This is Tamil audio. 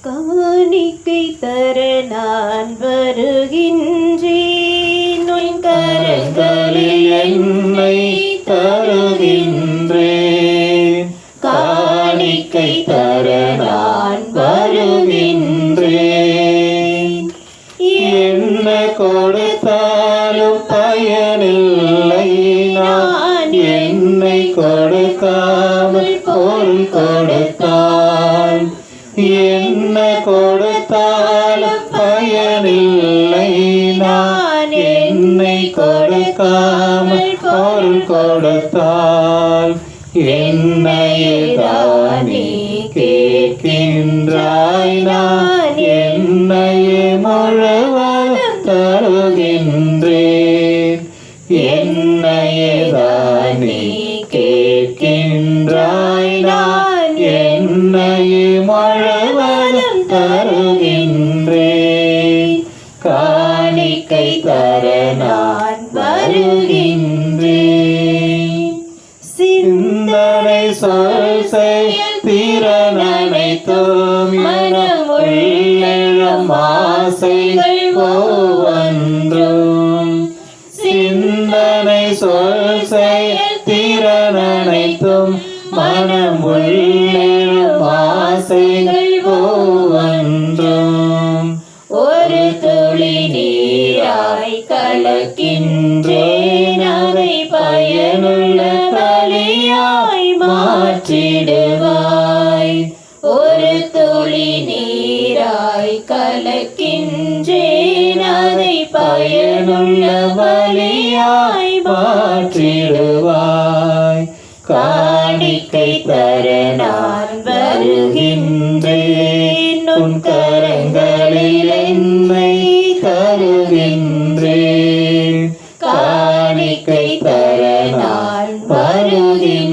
காணிக்கை தர நான் வருகின்றேன். கரங்களில் என்னை தருகின்றேன். காணிக்கை தர நான் வருகின்றேன். என்ன கொடுத்தாலும் பயனில்லை நான். என்னை கொடுக்காமல் பொருள் கொடுத்தால் என்ன பயனில்லை நான் என்னை கொடுக்காமல் பொருள் கொடுத்தால் என்னையேதானே கேட்கின்றாய் நான்? என்னையே முழுவதும் தருகின்றேன். என்னையேதானே கேட்கின்றாய் நான்? என்னையே சிந்தனை சொல் செயல் திறனனைத்தும் மனம் உள்ளெழும் ஆசைகள் ஒவ்வொன்றும். சிந்தனை சொல்சை செயல் திறனனைத்தும் மனம் உள்ளம் ஆசைகள் ஒவ்வொன்றும். ஒரு துளி நீராய் கலக்கின்றேன் அதை பயனுள்ள பலியாய் மாற்றிடுவாய். ஒரு துளி நீராய் கலக்கின்றேன். அதை பயனுள்ள வழியாய் மாற்றிடுவாய். காணிக்கை தர நான் வருகின்றேன். உன் கரங்களில் என்னை தருகின்றேன். காணிக்கை தர நான் வருகின்றேன்.